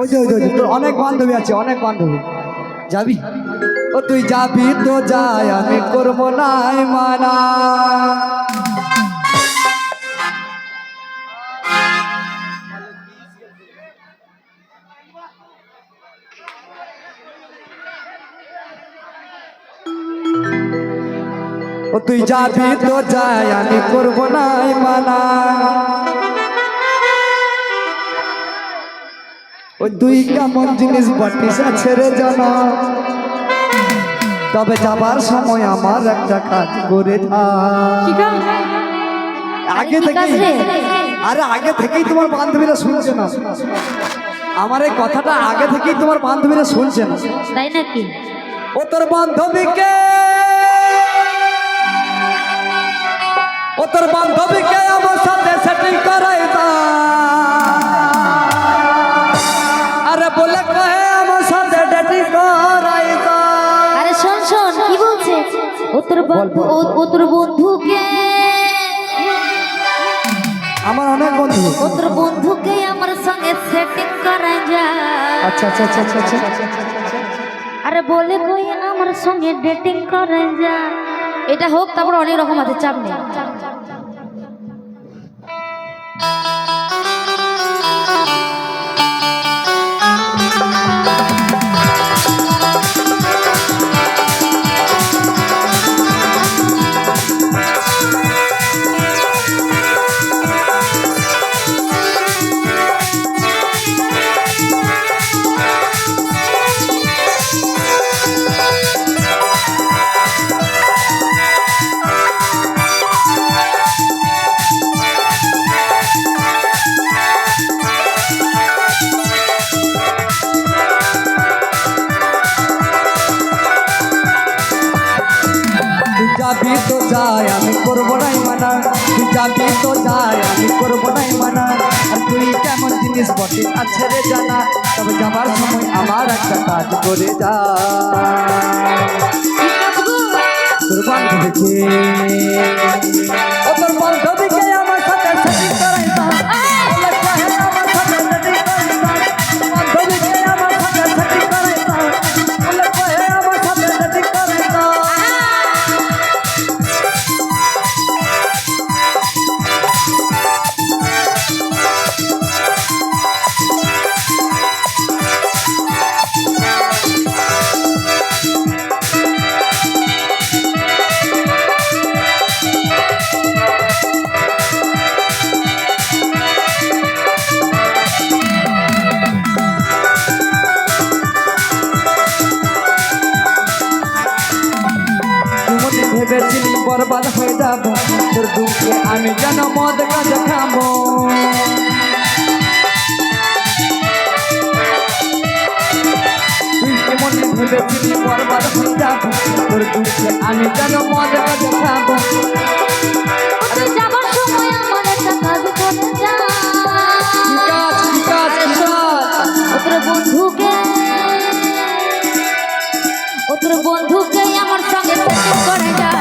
ওই যে ওই যে, তোর অনেক বান্ধবী আছে অনেক বান্ধবী। যাবি? ও তুই যাবি তো যাই আমি করব নাই মানা। ও তুই যাবি তো যাই আমি করব নাই মানা। ওই তুই কেমন জিনিস বাটিসা ছেড়ে জানা তবে যাবার সময় আমার একটা কাজ করে থাক। আগে কি কাজ থেকেই রে? আরে আগে থেকেই তোমার বান্ধবীরা শুনছে না। আমার এই কথাটা আগে থেকেই তোমার বান্ধবীরা শুনছে না। তাই নাকি? ও তোর বান্ধবীকে ও তোর বান্ধবীকে আমার বন্ধু ও- ও তোর বন্ধুকে। আমার অনেক বন্ধু। ও তোর বন্ধুকে আমার সঙ্গে সেটিং করা যায় আচ্ছা আচ্ছা আচ্ছা আচ্ছা আরে বলে কই আমার সঙ্গে ডেটিং করা যায় এটা হোক তারপর অনেক রকম আছে চাপ নেই। যাবি তো যাই আমি করব নাই মানা। তুই যাবি তো যাই আমি করব নাই মানা। আর তুই কেমন জিনিস বটে, আছে রে জানা। তবে যাবার সময় আমার একটা কাজ করে যা। তোর বান্ধবীকে, ও তোর বান্ধবীকে। দুঃখে আমি যেন মদ গাঁজা খাব তুই কি মনে বরবাদ হয়ে যাব। তোর দুঃখে আমি যেন মদ গাঁজা খাব যাবার সময় আমার একটা কাজ করে যা চল। ও তোর বন্ধুকে তোর বন্ধুকে আমার সঙ্গে করে যা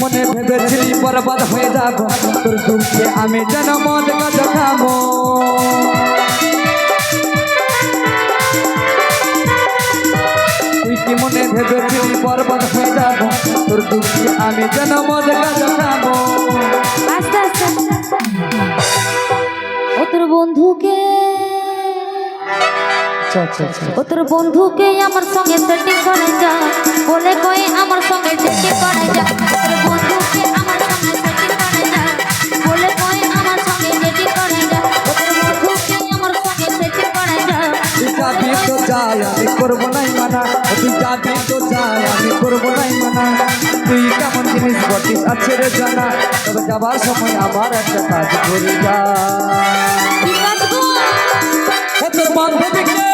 মনে ভেবেছিলি বরবাদ হয়ে যাব। তোর দুঃখে আমি যেন মদ গাঁজা খাব তুই কি মনে ভেবেছিলি বরবাদ হয়ে যাব? তোর দুঃখে আমি যেন মদ গাঁজা খাব ও তোর বন্ধুকে আচ্ছা আচ্ছা আচ্ছা। ও তোর বন্ধুকে আমার সঙ্গে সেটিং করে যা। বলে কয়ে আমার সঙ্গে সেটিং করে যা। যাবি তো যাই আমি করব নাই মানা। তুই যাবি তো যাই আমি করব নাই মানা। ভাগ্যিস আছে রে জানা। তবে যাবার সময় আমার একটা কাজ করে যা তোর বান্ধবীকে